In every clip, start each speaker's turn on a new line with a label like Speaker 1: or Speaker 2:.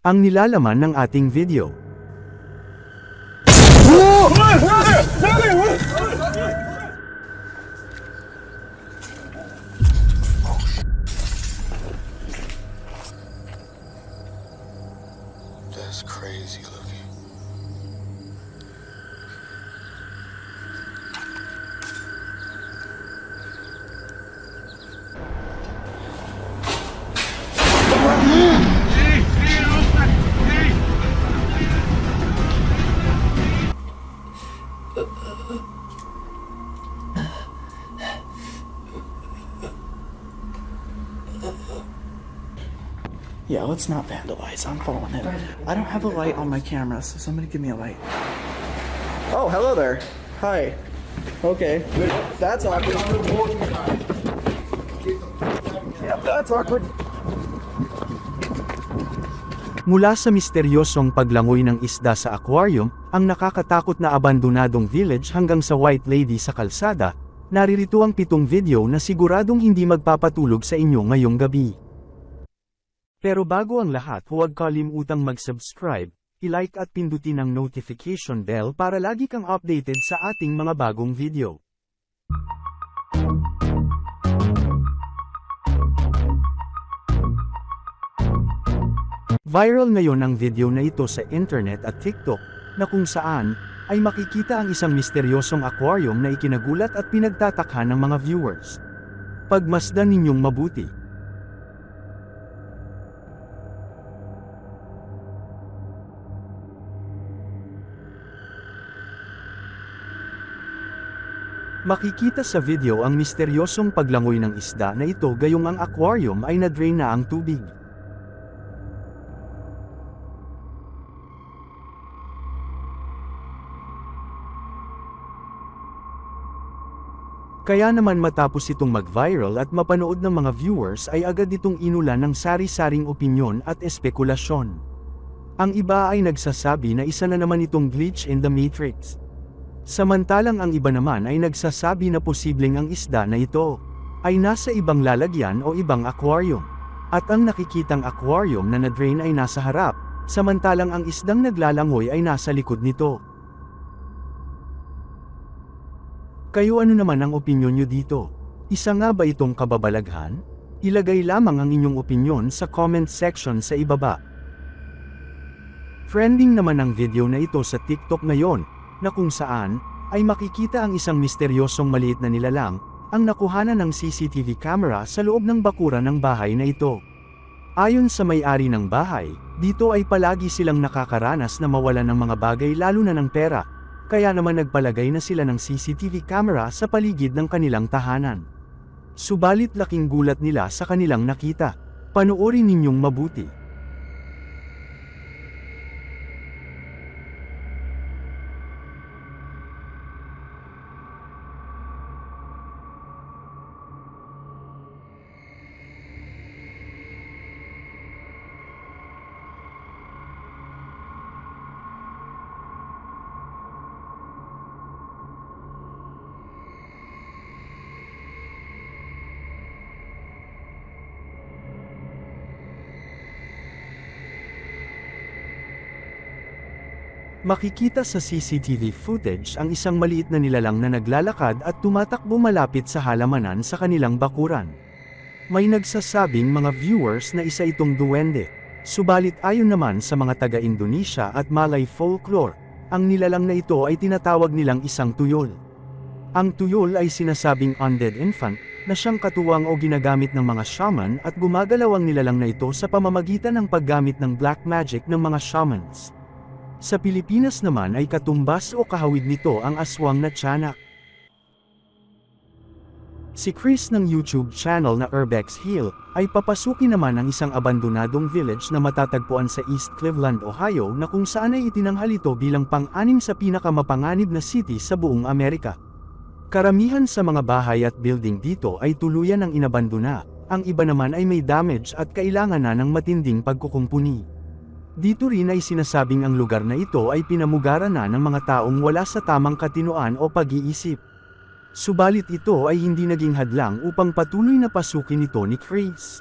Speaker 1: Ang nilalaman ng ating video.
Speaker 2: That's
Speaker 3: let's not vandalize. I'm following him. I don't have a light on my camera, so somebody give me a light. Oh, hello there. Hi. Okay. That's awkward. Yeah, that's awkward.
Speaker 1: Mula sa misteryosong paglangoy ng isda sa aquarium, ang nakakatakot na abandonadong village hanggang sa White Lady sa kalsada, naririto ang pitong video na siguradong hindi magpapatulog sa inyo ngayong gabi. Pero bago ang lahat huwag kalimutang mag-subscribe, i-like at pindutin ang notification bell para lagi kang updated sa ating mga bagong video. Viral ngayon ang video na ito sa internet at TikTok, na kung saan, ay makikita ang isang misteryosong aquarium na ikinagulat at pinagtatakha ng mga viewers. Pagmasdan ninyong mabuti. Makikita sa video ang misteryosong paglangoy ng isda na ito gayong ang aquarium ay na-drain na ang tubig. Kaya naman matapos itong mag-viral at mapanood ng mga viewers ay agad itong inulan ng sari-saring opinyon at espekulasyon. Ang iba ay nagsasabi na isa na naman itong glitch in the matrix. Samantalang ang iba naman ay nagsasabi na posibleng ang isda na ito ay nasa ibang lalagyan o ibang aquarium. At ang nakikitang aquarium na na-drain ay nasa harap, samantalang ang isdang naglalangoy ay nasa likod nito. Kayo ano naman ang opinyon nyo dito? Isa nga ba itong kababalaghan? Ilagay lamang ang inyong opinyon sa comment section sa ibaba. Trending naman ang video na ito sa TikTok ngayon, na kung saan, ay makikita ang isang misteryosong maliit na nilalang, ang nakuhanan ng CCTV camera sa loob ng bakuran ng bahay na ito. Ayon sa may-ari ng bahay, dito ay palagi silang nakakaranas na mawalan ng mga bagay lalo na ng pera, kaya naman nagpalagay na sila ng CCTV camera sa paligid ng kanilang tahanan. Subalit laking gulat nila sa kanilang nakita. Panoorin ninyong mabuti. Makikita sa CCTV footage ang isang maliit na nilalang na naglalakad at tumatakbo malapit sa halamanan sa kanilang bakuran. May nagsasabing mga viewers na isa itong duwende, subalit ayon naman sa mga taga-Indonesia at Malay folklore, ang nilalang na ito ay tinatawag nilang isang tuyol. Ang tuyol ay sinasabing undead infant, na siyang katuwang o ginagamit ng mga shaman at gumagalaw ang nilalang na ito sa pamamagitan ng paggamit ng black magic ng mga shamans. Sa Pilipinas naman ay katumbas o kahawig nito ang aswang na tiyanak. Si Chris ng YouTube channel na Urbex Hill, ay papasukin naman ang isang abandonadong village na matatagpuan sa East Cleveland, Ohio na kung saan ay itinanghal ito bilang pang-anim sa pinakamapanganib na city sa buong Amerika. Karamihan sa mga bahay at building dito ay tuluyan ng inabandona, ang iba naman ay may damage at kailangan na ng matinding pagkukumpuni. Dito rin ay sinasabing ang lugar na ito ay pinamugara na ng mga taong wala sa tamang katinoan o pag-iisip. Subalit ito ay hindi naging hadlang upang patuloy na pasukin ito ni Chris.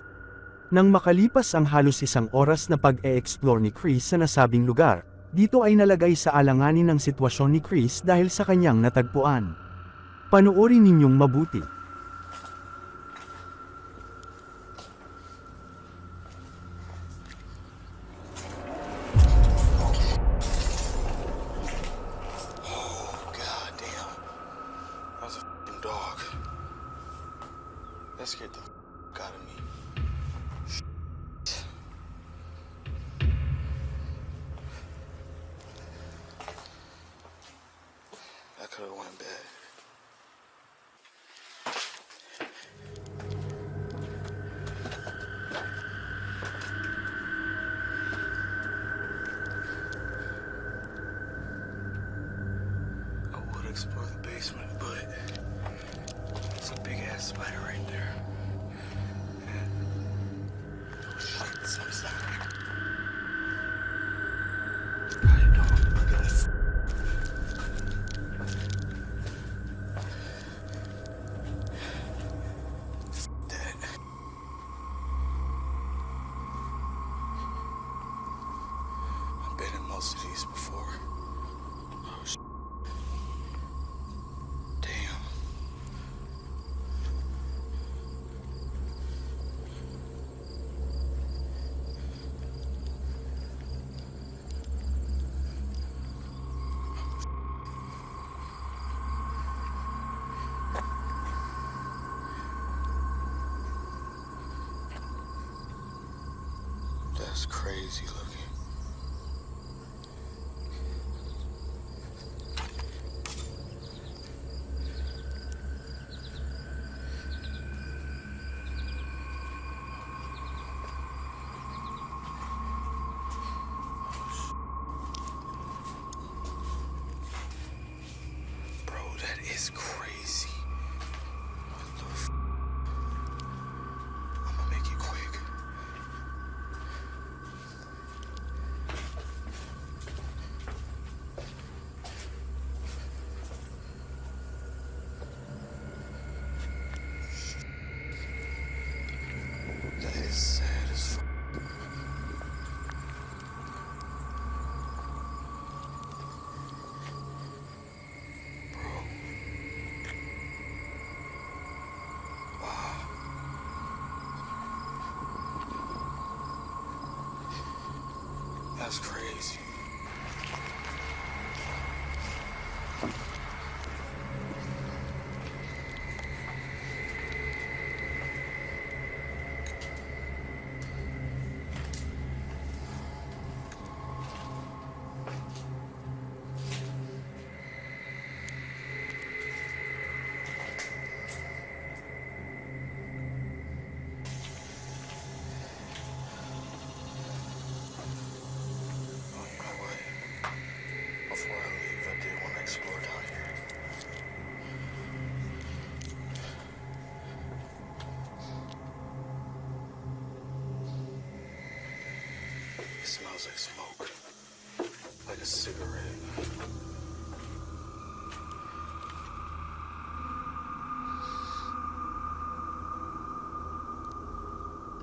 Speaker 1: Nang makalipas ang halos isang oras na pag-e-explore ni Chris sa nasabing lugar, dito ay nalagay sa alanganin ng sitwasyon ni Chris dahil sa kanyang natagpuan. Panoorin ninyong mabuti.
Speaker 2: でけど。crazy looking. smells like smoke. Like a cigarette.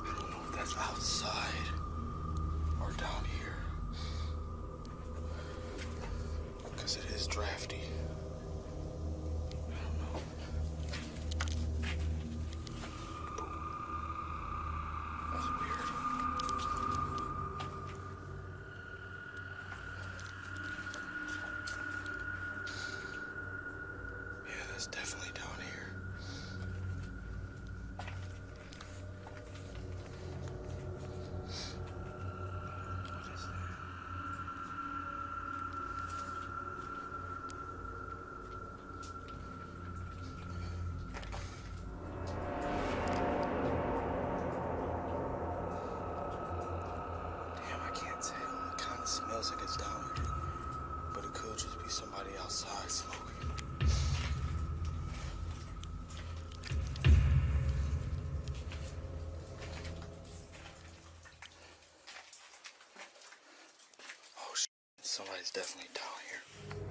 Speaker 2: I don't know if that's outside or down here. Because it is drafty. Somebody's definitely down here.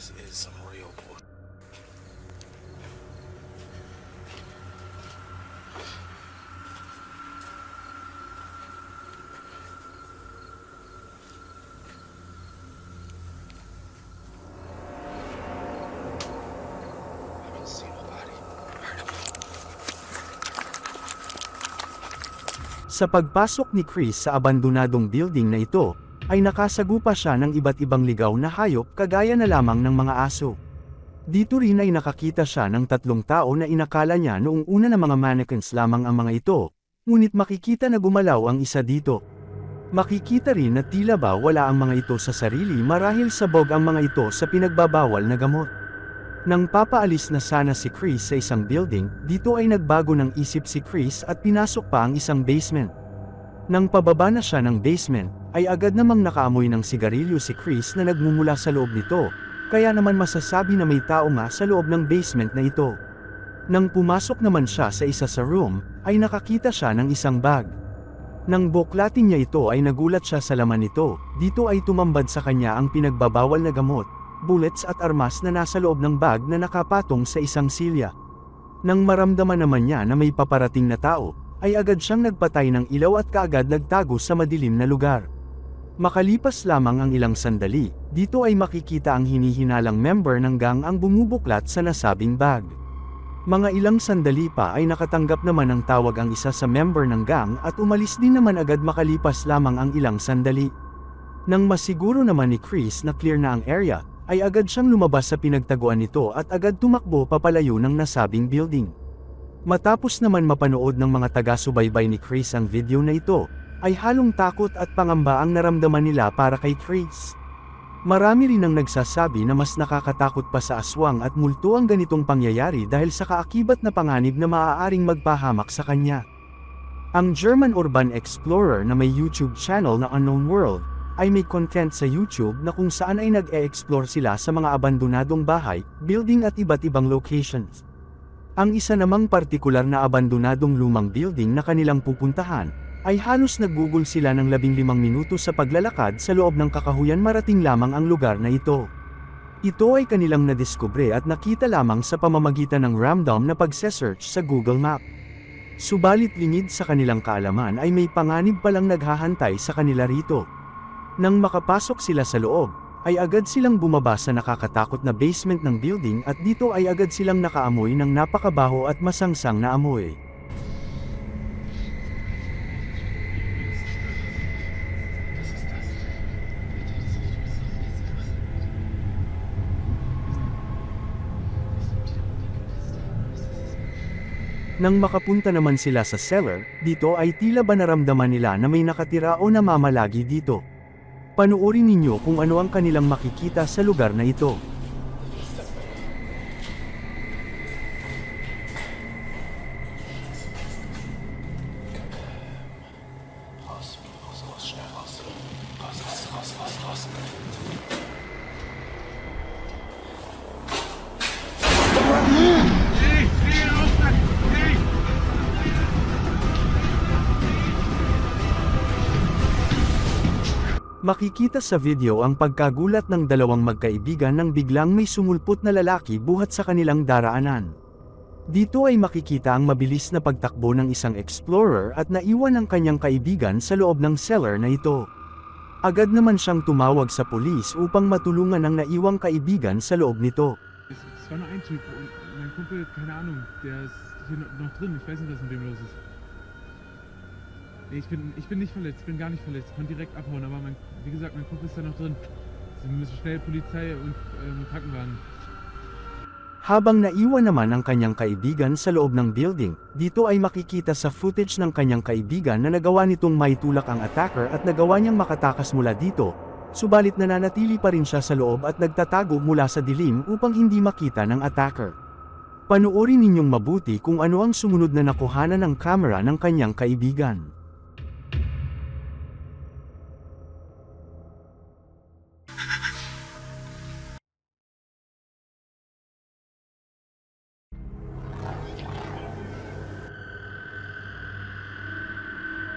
Speaker 2: This is some real bull. I don't see nobody. Heard him.
Speaker 1: Sa pagpasok ni Chris sa abandonadong building na ito, ay nakasagupa siya ng iba't ibang ligaw na hayop kagaya na lamang ng mga aso. Dito rin ay nakakita siya ng tatlong tao na inakala niya noong una na mga mannequins lamang ang mga ito, ngunit makikita na gumalaw ang isa dito. Makikita rin na tila ba wala ang mga ito sa sarili marahil sabog ang mga ito sa pinagbabawal na gamot. Nang papaalis na sana si Chris sa isang building, dito ay nagbago ng isip si Chris at pinasok pa ang isang basement. Nang pababa na siya ng basement, ay agad namang nakaamoy ng sigarilyo si Chris na nagmumula sa loob nito, kaya naman masasabi na may tao nga sa loob ng basement na ito. Nang pumasok naman siya sa isa sa room, ay nakakita siya ng isang bag. Nang buklatin niya ito ay nagulat siya sa laman nito, dito ay tumambad sa kanya ang pinagbabawal na gamot, bullets at armas na nasa loob ng bag na nakapatong sa isang silya. Nang maramdaman naman niya na may paparating na tao, ay agad siyang nagpatay ng ilaw at kaagad nagtago sa madilim na lugar. Makalipas lamang ang ilang sandali, dito ay makikita ang hinihinalang member ng gang ang bumubuklat sa nasabing bag. Mga ilang sandali pa ay nakatanggap naman ng tawag ang isa sa member ng gang at umalis din naman agad makalipas lamang ang ilang sandali. Nang masiguro naman ni Chris na clear na ang area, ay agad siyang lumabas sa pinagtaguan nito at agad tumakbo papalayo ng nasabing building. Matapos naman mapanood ng mga taga-subaybay ni Chris ang video na ito, ay halong takot at pangamba ang naramdaman nila para kay Chris. Marami rin ang nagsasabi na mas nakakatakot pa sa aswang at multo ang ganitong pangyayari dahil sa kaakibat na panganib na maaaring magpahamak sa kanya. Ang German urban explorer na may YouTube channel na Unknown World, ay may content sa YouTube na kung saan ay nag-e-explore sila sa mga abandonadong bahay, building at iba't ibang locations. Ang isa namang partikular na abandonadong lumang building na kanilang pupuntahan, ay halos naggugol sila ng 15 minuto sa paglalakad sa loob ng kakahuyan marating lamang ang lugar na ito. Ito ay kanilang nadiskubre at nakita lamang sa pamamagitan ng random na pagsesearch sa Google Map. Subalit lingid sa kanilang kaalaman ay may panganib palang naghahantay sa kanila rito. Nang makapasok sila sa loob, ay agad silang bumaba sa nakakatakot na basement ng building at dito ay agad silang nakaamoy ng napakabaho at masangsang na amoy. Nang makapunta naman sila sa cellar, dito ay tila ba naramdaman nila na may nakatira o namamalagi dito. Panuorin ninyo kung ano ang kanilang makikita sa lugar na ito. Makikita sa video ang pagkagulat ng dalawang magkaibigan nang biglang may sumulpot na lalaki buhat sa kanilang daraanan. Dito ay makikita ang mabilis na pagtakbo ng isang explorer at naiwan ang kanyang kaibigan sa loob ng cellar na ito. Agad naman siyang tumawag sa pulis upang matulungan ang naiwang kaibigan sa loob nito.
Speaker 4: Es, war nur ein Typ und mein Kumpel, keine Ahnung, der ist hier noch drin. Ich weiß nicht, was mit dem los ist. Nee, ich bin, ich bin nicht verletzt, ich bin gar nicht verletzt. Ich konnte direkt abhauen, aber mein, wie gesagt, mein Kumpel ist da noch drin. Sie müssen schnell Polizei und ähm, Krankenwagen.
Speaker 1: Habang naiwan naman ang kanyang kaibigan sa loob ng building, dito ay makikita sa footage ng kanyang kaibigan na nagawa nitong maitulak ang attacker at nagawa niyang makatakas mula dito, subalit nananatili pa rin siya sa loob at nagtatago mula sa dilim upang hindi makita ng attacker. Panuorin ninyong mabuti kung ano ang sumunod na nakuhanan ng kamera ng kanyang kaibigan.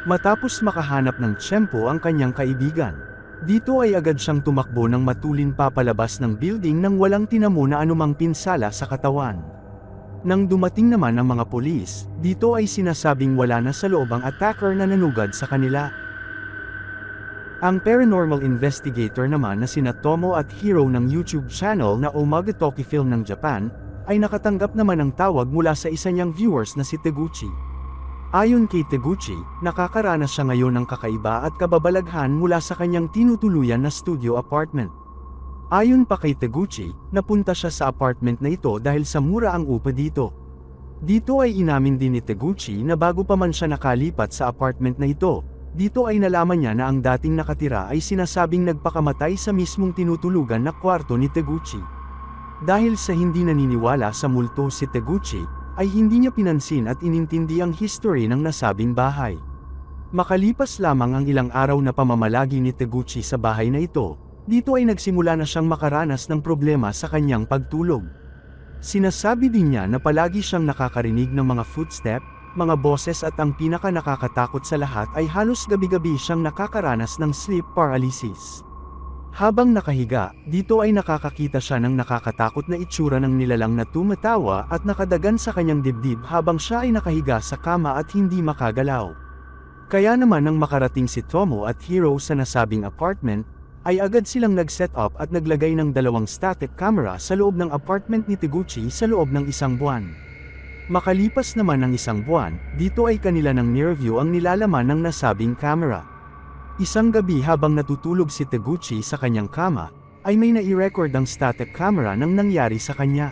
Speaker 1: Matapos makahanap ng tiyempo ang kanyang kaibigan. Dito ay agad siyang tumakbo ng matulin papalabas ng building nang walang tinamo na anumang pinsala sa katawan. Nang dumating naman ang mga polis, dito ay sinasabing wala na sa loob ang attacker na nanugad sa kanila. Ang paranormal investigator naman na sina Tomo at Hiro ng YouTube channel na Omagatoki Film ng Japan, ay nakatanggap naman ng tawag mula sa isa niyang viewers na si Teguchi. Ayon kay Teguchi, nakakaranas siya ngayon ng kakaiba at kababalaghan mula sa kanyang tinutuluyan na studio apartment. Ayon pa kay Teguchi, napunta siya sa apartment na ito dahil sa mura ang upa dito. Dito ay inamin din ni Teguchi na bago pa man siya nakalipat sa apartment na ito, dito ay nalaman niya na ang dating nakatira ay sinasabing nagpakamatay sa mismong tinutulugan na kwarto ni Teguchi. Dahil sa hindi naniniwala sa multo si Teguchi, ay hindi niya pinansin at inintindi ang history ng nasabing bahay. Makalipas lamang ang ilang araw na pamamalagi ni Teguchi sa bahay na ito, dito ay nagsimula na siyang makaranas ng problema sa kanyang pagtulog. Sinasabi din niya na palagi siyang nakakarinig ng mga footstep, mga boses at ang pinaka nakakatakot sa lahat ay halos gabi-gabi siyang nakakaranas ng sleep paralysis. Habang nakahiga, dito ay nakakakita siya ng nakakatakot na itsura ng nilalang na tumatawa at nakadagan sa kanyang dibdib habang siya ay nakahiga sa kama at hindi makagalaw. Kaya naman nang makarating si Tomo at Hiro sa nasabing apartment, ay agad silang nag-set up at naglagay ng dalawang static camera sa loob ng apartment ni Teguchi sa loob ng isang buwan. Makalipas naman ng isang buwan, dito ay kanila ng near view ang nilalaman ng nasabing camera. Isang gabi habang natutulog si Teguchi sa kanyang kama, ay may nai-record ang static camera ng nangyari sa kanya.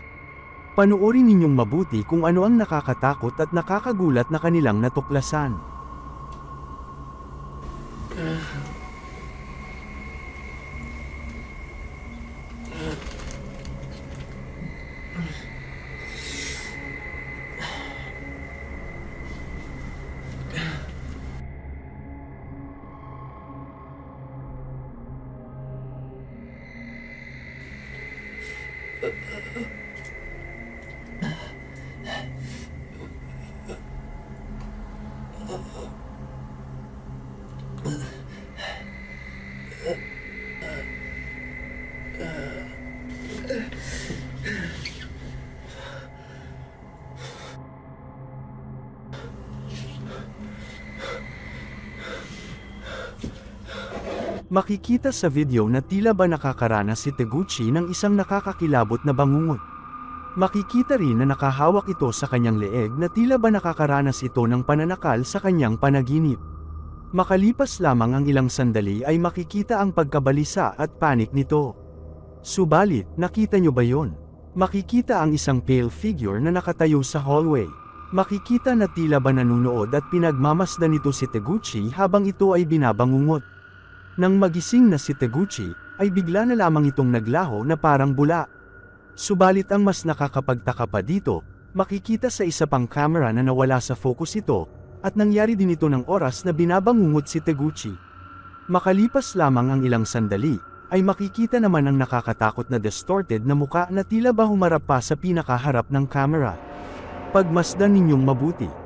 Speaker 1: Panoorin ninyong mabuti kung ano ang nakakatakot at nakakagulat na kanilang natuklasan. Makikita sa video na tila ba nakakaranas si Teguchi ng isang nakakakilabot na bangungot. Makikita rin na nakahawak ito sa kanyang leeg na tila ba nakakaranas ito ng pananakal sa kanyang panaginip. Makalipas lamang ang ilang sandali ay makikita ang pagkabalisa at panik nito. Subalit, nakita nyo ba yon? Makikita ang isang pale figure na nakatayo sa hallway. Makikita na tila ba nanunood at pinagmamasdan nito si Teguchi habang ito ay binabangungot. Nang magising na si Teguchi, ay bigla na lamang itong naglaho na parang bula. Subalit ang mas nakakapagtaka pa dito, makikita sa isa pang camera na nawala sa focus ito, at nangyari din ito ng oras na binabangungot si Teguchi. Makalipas lamang ang ilang sandali, ay makikita naman ang nakakatakot na distorted na muka na tila ba humarap pa sa pinakaharap ng camera. Pagmasdan ninyong mabuti.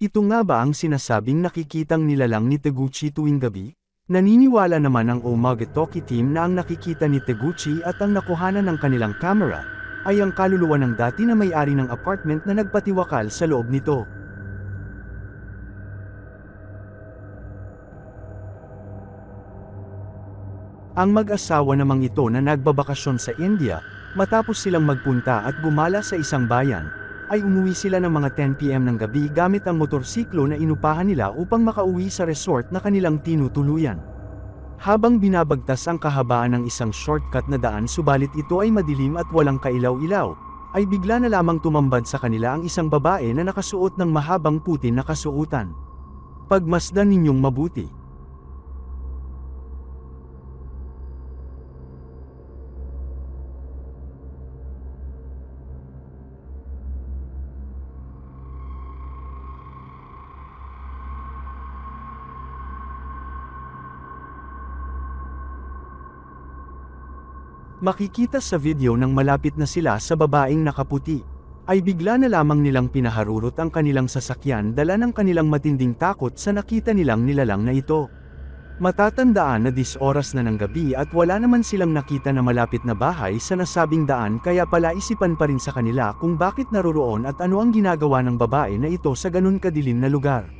Speaker 1: Ito nga ba ang sinasabing nakikitang nilalang ni Teguchi tuwing gabi? Naniniwala naman ang Omagatoki team na ang nakikita ni Teguchi at ang nakuhanan ng kanilang camera, ay ang kaluluwa ng dati na may-ari ng apartment na nagpatiwakal sa loob nito. Ang mag-asawa namang ito na nagbabakasyon sa India, matapos silang magpunta at gumala sa isang bayan, ay umuwi sila ng mga 10pm ng gabi gamit ang motorsiklo na inupahan nila upang makauwi sa resort na kanilang tinutuluyan. Habang binabagtas ang kahabaan ng isang shortcut na daan subalit ito ay madilim at walang kailaw-ilaw, ay bigla na lamang tumambad sa kanila ang isang babae na nakasuot ng mahabang puti na kasuotan. Pagmasdan ninyong mabuti. Makikita sa video nang malapit na sila sa babaeng nakaputi, ay bigla na lamang nilang pinaharurot ang kanilang sasakyan dala ng kanilang matinding takot sa nakita nilang nilalang na ito. Matatandaan na dis oras na ng gabi at wala naman silang nakita na malapit na bahay sa nasabing daan kaya pala isipan pa rin sa kanila kung bakit naroroon at ano ang ginagawa ng babae na ito sa ganun kadilim na lugar.